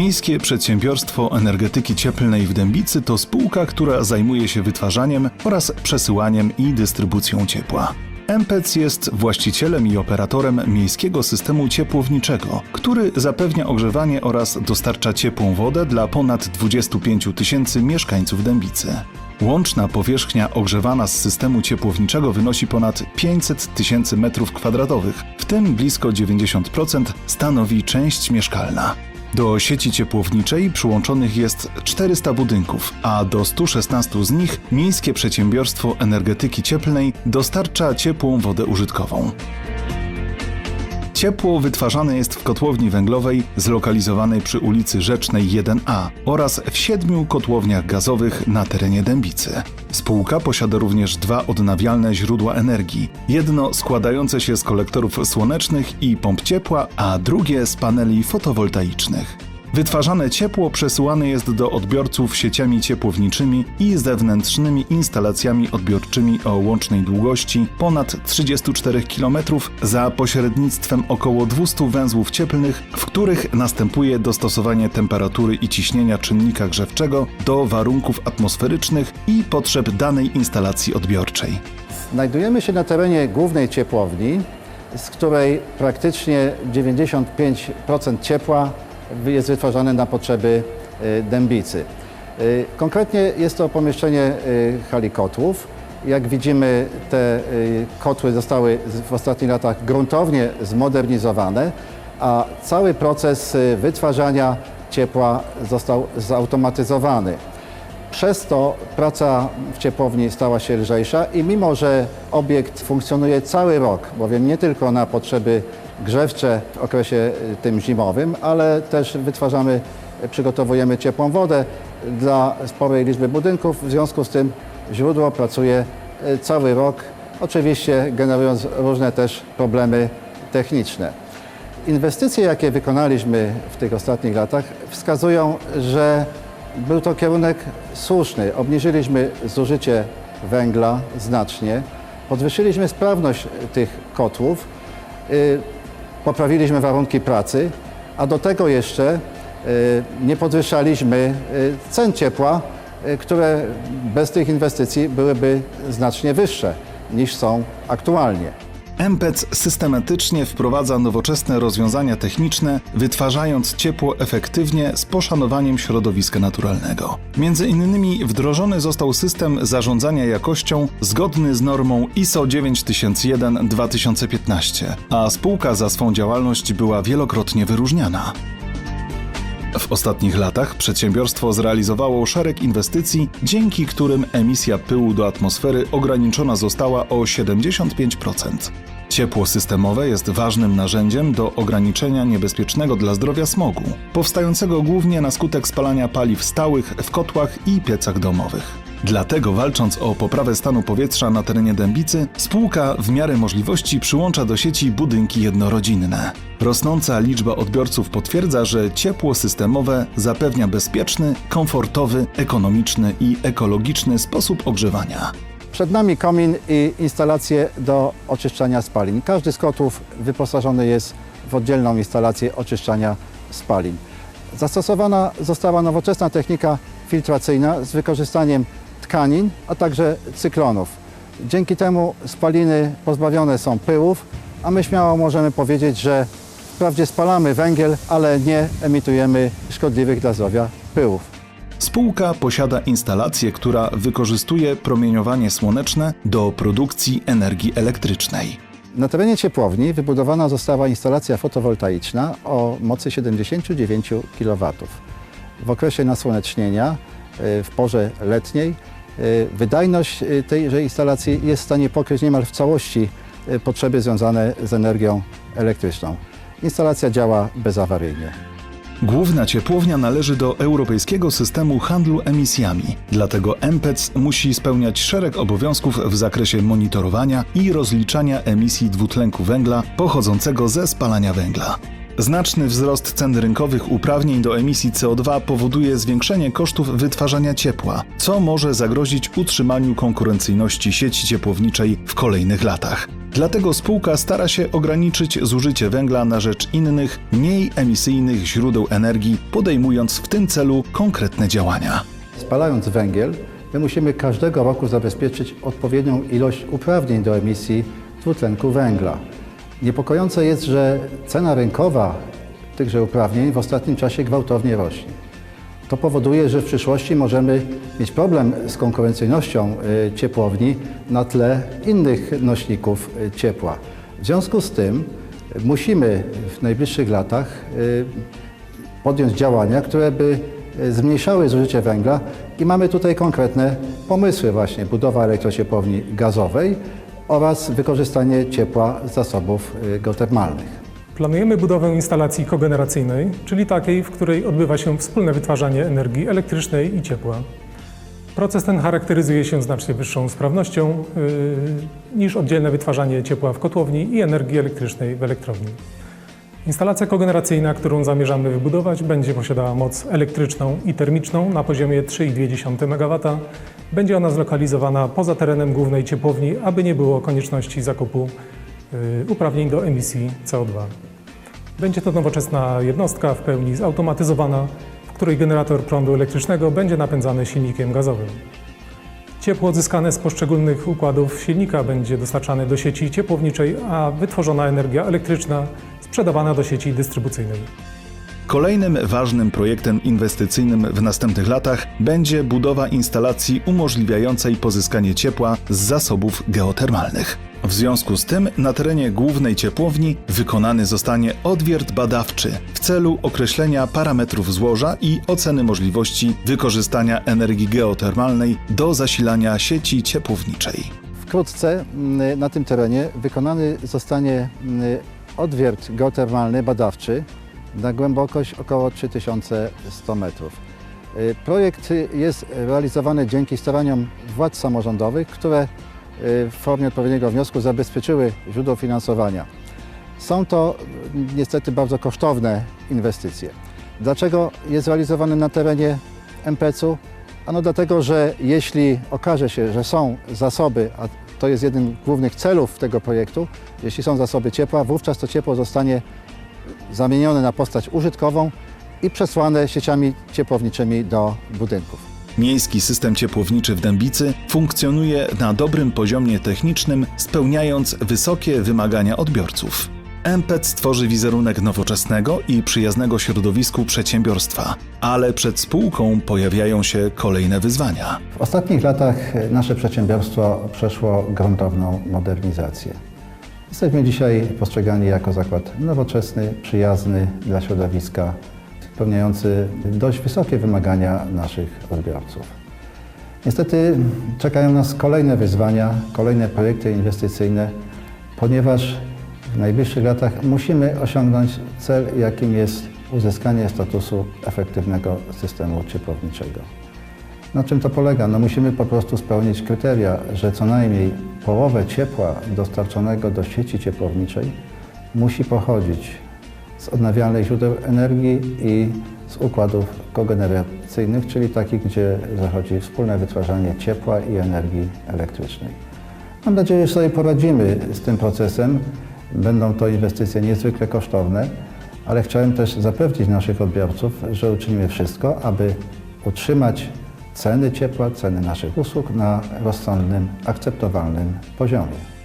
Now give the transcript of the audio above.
Miejskie Przedsiębiorstwo Energetyki Cieplnej w Dębicy to spółka, która zajmuje się wytwarzaniem oraz przesyłaniem i dystrybucją ciepła. MPEC jest właścicielem i operatorem miejskiego systemu ciepłowniczego, który zapewnia ogrzewanie oraz dostarcza ciepłą wodę dla ponad 25 tysięcy mieszkańców Dębicy. Łączna powierzchnia ogrzewana z systemu ciepłowniczego wynosi ponad 500 tysięcy metrów kwadratowych, w tym blisko 90% stanowi część mieszkalna. Do sieci ciepłowniczej przyłączonych jest 400 budynków, a do 116 z nich Miejskie Przedsiębiorstwo Energetyki Cieplnej dostarcza ciepłą wodę użytkową. Ciepło wytwarzane jest w kotłowni węglowej zlokalizowanej przy ulicy Rzecznej 1A oraz w siedmiu kotłowniach gazowych na terenie Dębicy. Spółka posiada również dwa odnawialne źródła energii. Jedno składające się z kolektorów słonecznych i pomp ciepła, a drugie z paneli fotowoltaicznych. Wytwarzane ciepło przesyłane jest do odbiorców sieciami ciepłowniczymi i zewnętrznymi instalacjami odbiorczymi o łącznej długości ponad 34 km za pośrednictwem około 200 węzłów cieplnych, w których następuje dostosowanie temperatury i ciśnienia czynnika grzewczego do warunków atmosferycznych i potrzeb danej instalacji odbiorczej. Znajdujemy się na terenie głównej ciepłowni, z której praktycznie 95% ciepła jest wytwarzane na potrzeby y, Dębicy. Y, Konkretnie jest to pomieszczenie y, hali kotłów. Jak widzimy, te kotły zostały w ostatnich latach gruntownie zmodernizowane, a cały proces wytwarzania ciepła został zautomatyzowany. Przez to praca w ciepłowni stała się lżejsza i mimo, że obiekt funkcjonuje cały rok, bowiem nie tylko na potrzeby grzewcze w okresie y, tym zimowym, ale też wytwarzamy, przygotowujemy ciepłą wodę dla sporej liczby budynków, w związku z tym źródło pracuje y, cały rok, oczywiście generując różne też problemy techniczne. Inwestycje, jakie wykonaliśmy w tych ostatnich latach, wskazują, że był to kierunek słuszny. Obniżyliśmy zużycie węgla znacznie, podwyższyliśmy sprawność tych kotłów, y, poprawiliśmy warunki pracy, a do tego jeszcze y, nie podwyższaliśmy y, cen ciepła, y, które bez tych inwestycji byłyby znacznie wyższe niż są aktualnie. MPEC systematycznie wprowadza nowoczesne rozwiązania techniczne, wytwarzając ciepło efektywnie z poszanowaniem środowiska naturalnego. Między innymi wdrożony został system zarządzania jakością zgodny z normą ISO 9001-2015, a spółka za swą działalność była wielokrotnie wyróżniana. W ostatnich latach przedsiębiorstwo zrealizowało szereg inwestycji, dzięki którym emisja pyłu do atmosfery ograniczona została o 75%. Ciepło systemowe jest ważnym narzędziem do ograniczenia niebezpiecznego dla zdrowia smogu, powstającego głównie na skutek spalania paliw stałych w kotłach i piecach domowych. Dlatego walcząc o poprawę stanu powietrza na terenie Dębicy, spółka w miarę możliwości przyłącza do sieci budynki jednorodzinne. Rosnąca liczba odbiorców potwierdza, że ciepło systemowe zapewnia bezpieczny, komfortowy, ekonomiczny i ekologiczny sposób ogrzewania. Przed nami komin i instalacje do oczyszczania spalin. Każdy z kotłów wyposażony jest w oddzielną instalację oczyszczania spalin. Zastosowana została nowoczesna technika filtracyjna z wykorzystaniem tkanin, a także cyklonów. Dzięki temu spaliny pozbawione są pyłów, a my śmiało możemy powiedzieć, że wprawdzie spalamy węgiel, ale nie emitujemy szkodliwych dla zdrowia pyłów. Spółka posiada instalację, która wykorzystuje promieniowanie słoneczne do produkcji energii elektrycznej. Na terenie ciepłowni wybudowana została instalacja fotowoltaiczna o mocy 79 kW. W okresie nasłonecznienia, y, w porze letniej, wydajność y, tejże instalacji jest w stanie pokryć niemal w całości y, potrzeby związane z energią elektryczną. Instalacja działa bezawaryjnie. Główna ciepłownia należy do europejskiego systemu handlu emisjami, dlatego MPEC musi spełniać szereg obowiązków w zakresie monitorowania i rozliczania emisji dwutlenku węgla pochodzącego ze spalania węgla. Znaczny wzrost cen rynkowych uprawnień do emisji CO2 powoduje zwiększenie kosztów wytwarzania ciepła, co może zagrozić utrzymaniu konkurencyjności sieci ciepłowniczej w kolejnych latach. Dlatego spółka stara się ograniczyć zużycie węgla na rzecz innych, mniej emisyjnych źródeł energii, podejmując w tym celu konkretne działania. Spalając węgiel, my musimy każdego roku zabezpieczyć odpowiednią ilość uprawnień do emisji dwutlenku węgla. Niepokojące jest, że cena rynkowa tychże uprawnień w ostatnim czasie gwałtownie rośnie. To powoduje, że w przyszłości możemy mieć problem z konkurencyjnością y, ciepłowni na tle innych nośników y, ciepła. W związku z tym musimy w najbliższych latach y, podjąć działania, które by zmniejszały zużycie węgla i mamy tutaj konkretne pomysły właśnie budowa elektrociepłowni gazowej oraz wykorzystanie ciepła z zasobów e, geotermalnych. Planujemy budowę instalacji kogeneracyjnej, czyli takiej, w której odbywa się wspólne wytwarzanie energii elektrycznej i ciepła. Proces ten charakteryzuje się znacznie wyższą sprawnością yy, niż oddzielne wytwarzanie ciepła w kotłowni i energii elektrycznej w elektrowni. Instalacja kogeneracyjna, którą zamierzamy wybudować, będzie posiadała moc elektryczną i termiczną na poziomie 3,2 MW. Będzie ona zlokalizowana poza terenem głównej ciepłowni, aby nie było konieczności zakupu yy, uprawnień do emisji CO2. Będzie to nowoczesna jednostka w pełni zautomatyzowana, w której generator prądu elektrycznego będzie napędzany silnikiem gazowym. Ciepło odzyskane z poszczególnych układów silnika będzie dostarczane do sieci ciepłowniczej, a wytworzona energia elektryczna sprzedawana do sieci dystrybucyjnej. Kolejnym ważnym projektem inwestycyjnym w następnych latach będzie budowa instalacji umożliwiającej pozyskanie ciepła z zasobów geotermalnych. W związku z tym na terenie głównej ciepłowni wykonany zostanie odwiert badawczy w celu określenia parametrów złoża i oceny możliwości wykorzystania energii geotermalnej do zasilania sieci ciepłowniczej. Wkrótce mm, na tym terenie wykonany zostanie mm, odwiert geotermalny badawczy na głębokość około 3100 metrów. Y, Projekt jest realizowany dzięki staraniom władz samorządowych, które y, w formie odpowiedniego wniosku zabezpieczyły źródło finansowania. Są to y, niestety bardzo kosztowne inwestycje. Dlaczego jest realizowany na terenie MPC-u? Ano dlatego, że jeśli okaże się, że są zasoby, a to jest jeden z głównych celów tego projektu, jeśli są zasoby ciepła, wówczas to ciepło zostanie zamienione na postać użytkową i przesłane sieciami ciepłowniczymi do budynków. Miejski system ciepłowniczy w Dębicy funkcjonuje na dobrym poziomie technicznym, spełniając wysokie wymagania odbiorców. MPEC stworzy wizerunek nowoczesnego i przyjaznego środowisku przedsiębiorstwa, ale przed spółką pojawiają się kolejne wyzwania. W ostatnich latach nasze przedsiębiorstwo przeszło gruntowną modernizację. Jesteśmy dzisiaj postrzegani jako zakład nowoczesny, przyjazny dla środowiska, spełniający dość wysokie wymagania naszych odbiorców. Niestety czekają nas kolejne wyzwania, kolejne projekty inwestycyjne, ponieważ w najbliższych latach musimy osiągnąć cel, jakim jest uzyskanie statusu efektywnego systemu ciepłowniczego. Na czym to polega? No musimy po prostu spełnić kryteria, że co najmniej połowę ciepła dostarczonego do sieci ciepłowniczej musi pochodzić z odnawialnych źródeł energii i z układów kogeneracyjnych, czyli takich, gdzie zachodzi wspólne wytwarzanie ciepła i energii elektrycznej. Mam nadzieję, że sobie poradzimy z tym procesem. Będą to inwestycje niezwykle kosztowne, ale chciałem też zapewnić naszych odbiorców, że uczynimy wszystko, aby utrzymać ceny ciepła, ceny naszych usług na rozsądnym, akceptowalnym poziomie.